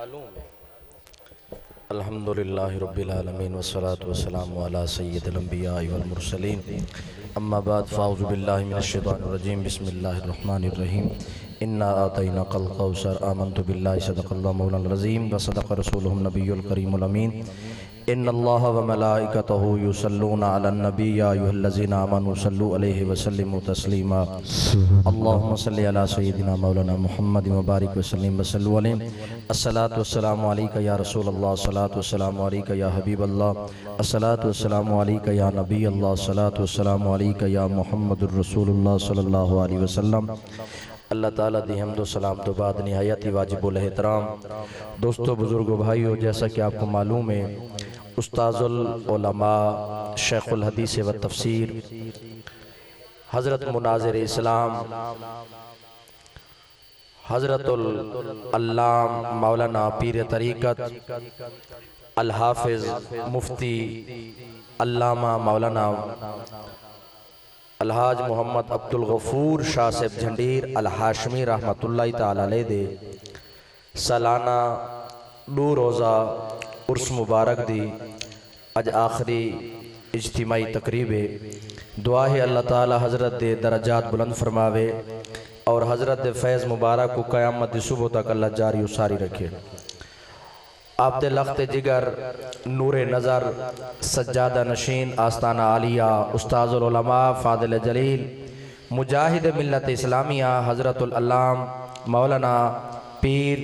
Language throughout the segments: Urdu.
معلوم الحمد للہ رب العالمین والصلاة والسلام علی سید الانبیاء والمرسلین۔ اما بعد، فاعوذ باللہ من الشیطان الرجیم۔ بسم اللہ الرحمن الرحیم۔ انا آتینا قل قوسر آمنت باللہ، صدق اللہ مولا العظیم وصدق رسولہ النبی الکریم الامین۔ ان اللہ و وملائکتہ یسلون علی النبی یا ایوہ الذین آمنوا صلو علیہ وسلم تسلیما اللہم صلی علی سیدنا مولانا محمد مبارک وسلم وسلو علیہ الصلاة والسلام علیکہ یا رسول اللہ الصلاة والسلام علیکہ یا حبیب اللہ الصلاة والسلام علیکہ یا نبی اللہ الصلاة والسلام علیکہ یا محمد الرسول اللہ صلی اللہ علیہ وسلم. اللہ تعالیٰ دی حمد و سلام تو بعد نہایتی واجب الاحترام. دوستو، بزرگو، بھائیو، جیسا کہ آپ کو معلوم ہے استاذ العلماء شیخ الحدیث و تفسیر حضرت مناظر اسلام، حضرت العلام مولانا پیر طریقت، الحافظ مفتی علامہ مولانا الحاج محمد عبدالغفور شاہ صاحب جھنڈیر الحاشمی رحمت اللہ تعالی علیہ دے، سالانہ دو روزہ عرس مبارک دی اج آخری اجتماعی تقریب ہے دعا ہے اللہ تعالی حضرت دے درجات بلند فرماوے اور حضرت دے فیض مبارک کو قیامت صبح تک اللہ جاری و ساری رکھے۔ آپ دے لخت جگر، نور نظر، سجادہ نشین، آستانہ عالیہ، استاذ العلماء فاضل جلیل، مجاہد ملت اسلامیہ، حضرت العلام، مولانا پیر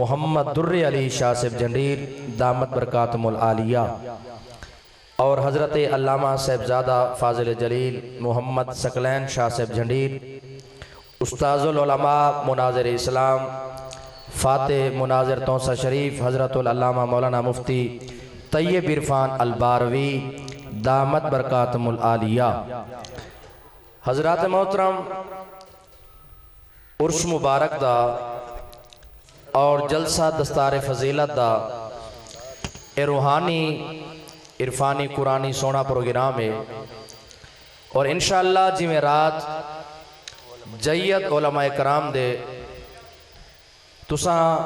محمد در علی شاہ صاحب جنڈیر، دامت برکاتم العالیہ اور حضرت علامہ صاحبزادہ فاضل جلیل، محمد سکلین شاہ صاحب جھنڈیر استاذ العلماء مناظر اسلام، فاتح مناظر توسہ شریف، حضرت العلامہ مولانا مفتی طیب عرفان الباروی، دامت برکاتم العالیہ حضرات محترم عرس مبارک دا اور جلسہ دستار فضیلت دا اے روحانی، عرفانی، قرآنی سونا پروگرام ہے۔ اور انشاءاللہ جی میں رات جیت علماء کرام دے تساں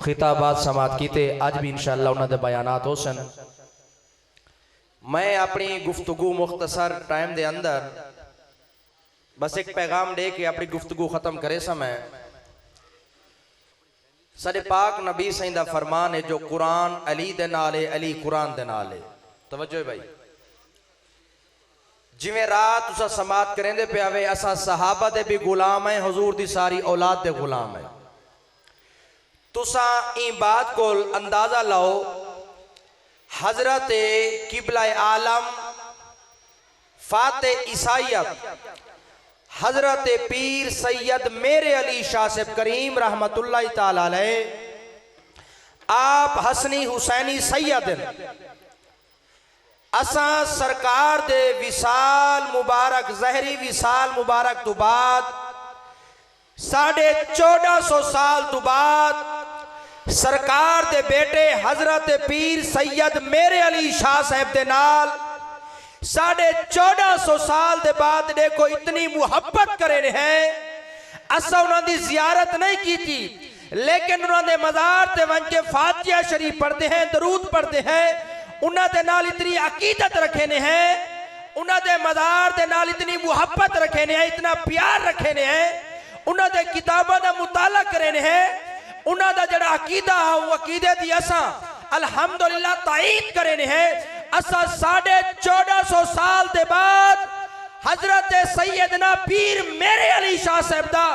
خطابات سماعت کیتے، آج بھی انشاءاللہ انہوں دے بیانات ہو سن۔ میں اپنی گفتگو مختصر ٹائم دے اندر بس ایک پیغام دے کے اپنی گفتگو ختم کرے سمیں سارے پاک نبی سائیں دا فرمان ہے جو قرآن علی دے نالے علی قرآن دے نالے توجہ ہے بھائی جویں رات اسا سماعت کریں دے پہ آوے اسا صحابہ دے بھی غلام ہیں حضور دی ساری اولاد دے غلام ہیں تسا این بات کو اندازہ لاؤ حضرت قبلہ عالم فاتح عیسائیت حضرت پیر سید میرے علی شاہ صاحب کریم رحمت اللہ تعالی علیہ، آپ حسنی حسینی سیدن اساں سرکار دے وصال مبارک، زہری وصال مبارک تو بعد، ساڑھے چودہ سو سال تو بعد سرکار دے بیٹے حضرت پیر سید میرے علی شاہ صاحب دے نال ساڑھے چودہ سو سال دے بعد نے دیکھو اتنی محبت کرے رہے اسا انہوں دی زیارت نہیں کی تھی، لیکن انہوں نے مزار تے ونچے فاتحہ شریف پڑھتے ہیں، درود پڑھتے ہیں۔ انہوں دے نال اتنی عقیدت رکھے ہیں۔ انہوں دے مزار دے نال اتنی محبت رکھے ہیں، اتنا پیار رکھے ہیں۔ انہوں دے کتابہ دا مطالعہ کرے ہیں۔ انہوں دا جڑا عقیدہ ہا وہ عقیدہ دی اساں الحمدللہ تعید کرے ہیں۔ اسا ساڑھے چودہ سو سال دے بعد حضرت سیدنا پیر میرے علی شاہ صاحب دا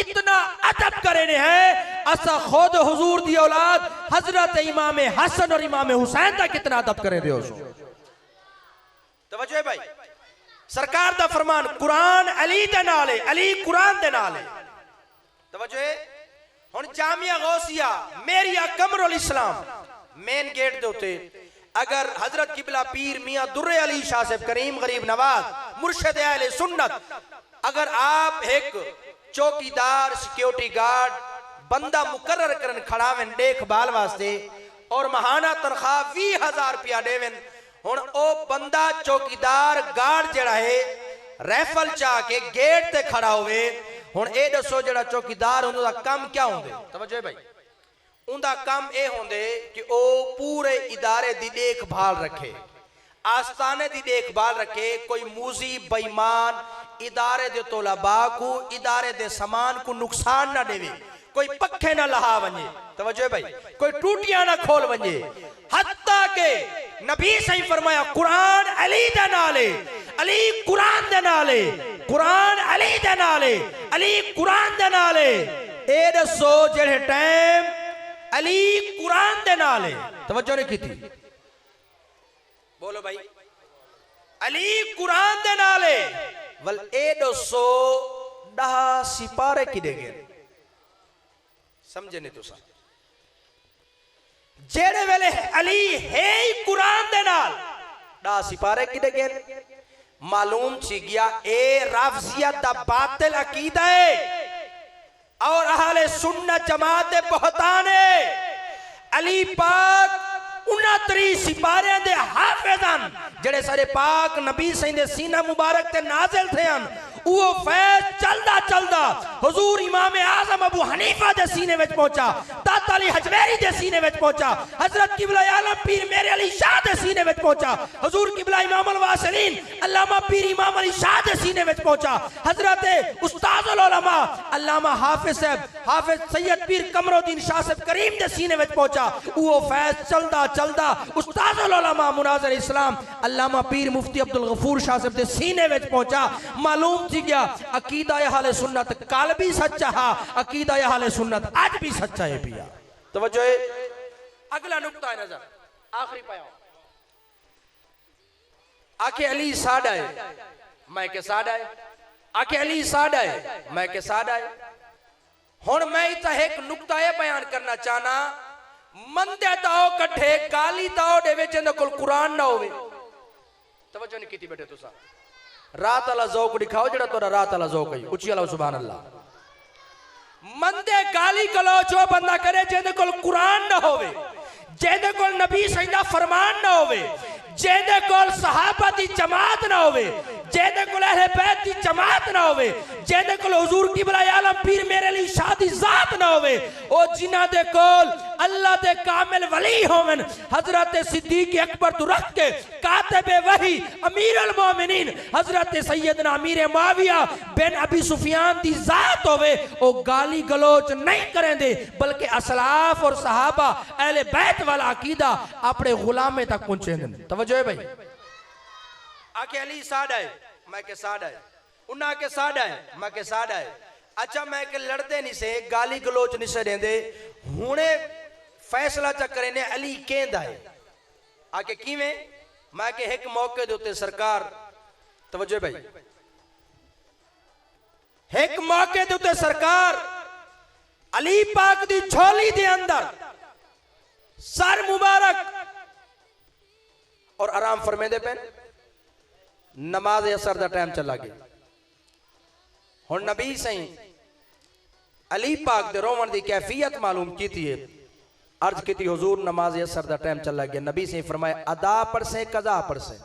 اتنا عدب کرے نے ہیں۔ اسا خود حضور دی اولاد حضرت امام حسن اور امام حسین دا کتنا عدب کرے دے ہو سو۔ توجہ ہے بھائی۔ سرکار دا فرمان قرآن علی دے نالے علی قرآن دے نالے توجہ ہے۔ ہن جامعہ غوثیہ میری کمر الاسلام مین گیٹ دے ہوتے اگر حضرت قبلہ پیر میاں در علی شاہ صاحب کریم غریب نواز، مرشد اہل سنت، اگر آپ ایک چوکیدار سیکیورٹی گارڈ، بندہ مقرر کرن کھڑاویں دیکھ بال واسطے، اور مہانہ تنخواہ وی ہزار پیا دیویں ہن او بندہ چوکیدار گارڈ جڑا ہے، ریفل چاہ کے گیٹ تے کھڑا ہوئے، ہن اے دسو جڑا چوکیدار ہوں دا کام کیا ہوں دے توجہ ہے بھائی۔ ਉਹਦਾ اے ہوندے کہ او پورے ادارے دی دیکھ بھال رکھے، آستانے دی دیکھ بھال رکھے، کوئی موزی بیمان ادارے دے طلباء کو، ادارے دے سمان کو نقصان نہ دے کوئی پکھے نہ لہا بنجے توجہ بھائی، کوئی ٹوٹیاں نہ کھول بنجے حتیٰ کہ نبی صحیح فرمایا، قرآن علی دے نالے، علی قرآن دے نالے، قرآن علی دے نالے، علی قرآن دے نالے۔ اے دسو جنہیں ٹائم علی قرآن دے نالے۔ ہے توجہ نہیں کیتی بولو بھائی۔ علی قرآن دے نالے۔ ہے ول اے دو سو دہ سپارے کی دے گئے۔ سمجھے نہیں تو سا۔ جیڑے ویلے علی ہے ہی قرآن دے نال۔ دا سپارے کی دے گئے۔ معلوم چی گیا اے رافضیہ دا باطل عقیدہ ہے۔ اور اہل سنت جماعت بہتانے علی پاک انہ تری سپارے دے حافظان جڑے سارے پاک نبی سہین دے سینہ مبارک تے نازل تھے ان اوہ فیض چلدہ چلدہ حضور امام آزم ابو حنیفہ دے سینے ویچ پہنچا۔ تا حضرت علی حجمیری دے سینے وچ پہنچا۔ حضرت قبلہ عالم پیر میرے علی شاہ دے سینے وچ پہنچا۔ حضور قبلہ امام الواسلین، علامہ پیر امام علی شاہ دے سینے وچ پہنچا۔ حضرت استاذ العلماء، علامہ حافظ صاحب، حافظ سید پیر قمر الدین شاہ صاحب کریم دے سینے وچ پہنچا۔ وہ فیض چلدا چلدا استاذ العلماء مناظر اسلام، علامہ پیر مفتی عبدالغفور شاہ صاحب دے سینے وچ پہنچا۔ معلوم تھی گیا، عقیدہ اہل سنت کل بھی سچا عقیدہ اہل سنت آج بھی سچا ہے پیا توجہ ہے۔ اگلا نقطہ ہے نظر۔ آخری پیام۔ آکے علی ساڈا ہے۔ میں کے ساڈا ہے۔ آکے علی ساڈا ہے۔ میں کے ساڈا ہے۔ ہن میں تا ایک نقطہ ہے بیان کرنا چاہنا۔ مندے تاؤ کٹھے کالی تاؤ دے وچ اندے کول قرآن نہ ہوے توجہ نہیں کیتی بیٹھے تساں رات والا ذوق دکھاؤ جڑا تورا رات والا ذوق ہے۔ اونچی اللہ سبحان اللہ۔ مندے گالی کلو جو بندہ کرے جہدے کل قرآن نہ ہوئے جہدے کل نبی سیدہ فرمان نہ ہوئے جہدے کل صحابہ دی جماعت نہ ہوئے جیدے کل اہلِ بیت دی جماعت نہ ہوئے جیدے کل حضور کی بلا عالم پیر میرے لیے شادی ذات نہ ہوئے۔ او جنہ دے کول اللہ دے کامل ولی ہومن حضرت صدیق اکبر تو رکھ کے کاتب وحی امیر المومنین، حضرت سیدنا امیر معاویہ بین ابی سفیان دی ذات ہوئے، او گالی گلوچ نہیں کریں دے، بلکہ اسلاف اور صحابہ اہلِ بیت والا عقیدہ اپنے غلامے تک پنچیں دے۔ توجہ ہے بھائی۔ آکے علی ساڈ آئے میں کہ ساڈ آئے انہاں کے ساڈ آئے میں کہ ساڈ آئے اچھا میں کہ لڑتے نہیں سے، گالی گلوچ نہیں سے دیندے ہونے فیصلہ چکرے نے علی کیند آئے آکے کیویں؟ میں کہ ایک موقع دوتے سرکار، توجہ بھائی۔ ایک موقع دوتے سرکار، علی پاک دی چھولی دے اندر۔ سر مبارک۔ اور آرام فرمے دے پہنے نماز اثر دا ٹائم چلا گیا۔ ہن نبی سہیں علی پاک دے رومن دی کیفیت معلوم کیتی ہے۔ عرض کی تھی حضور نماز اثر دا ٹائم چلا گیا۔ نبی سہیں فرمائے ادا پر سے قضا پر سے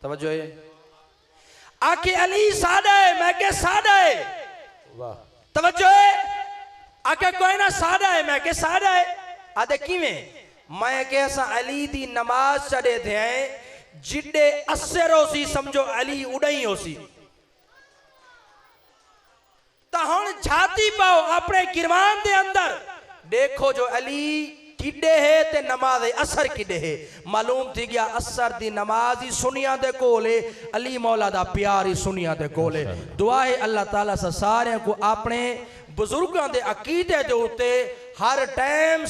توجہ ہے۔ آکے علی سادے میں کہ سادے توجہ ہے۔ آکے کوئی نہ سادے میں کہ سادے آدھے کیویں؟ میں کہ ایسا علی دی نماز چڑھے دھیں جڈے اثرو سی سمجھو علی اڑائی ہو سی تہن چھاتی پاؤ اپنے گرمان دے اندر دیکھو جو علی کڈے ہے تے نماز اثر کڈے ہے معلوم تھی گیا اثر دی نماز ہی سنیا دے کولے علی مولا دا پیار ہی سنیا دے کولے دعا ہے اللہ تعالیٰ سے سارے کو اپنے بزرگان دے عقیدے دے ہوتے ہر ٹائم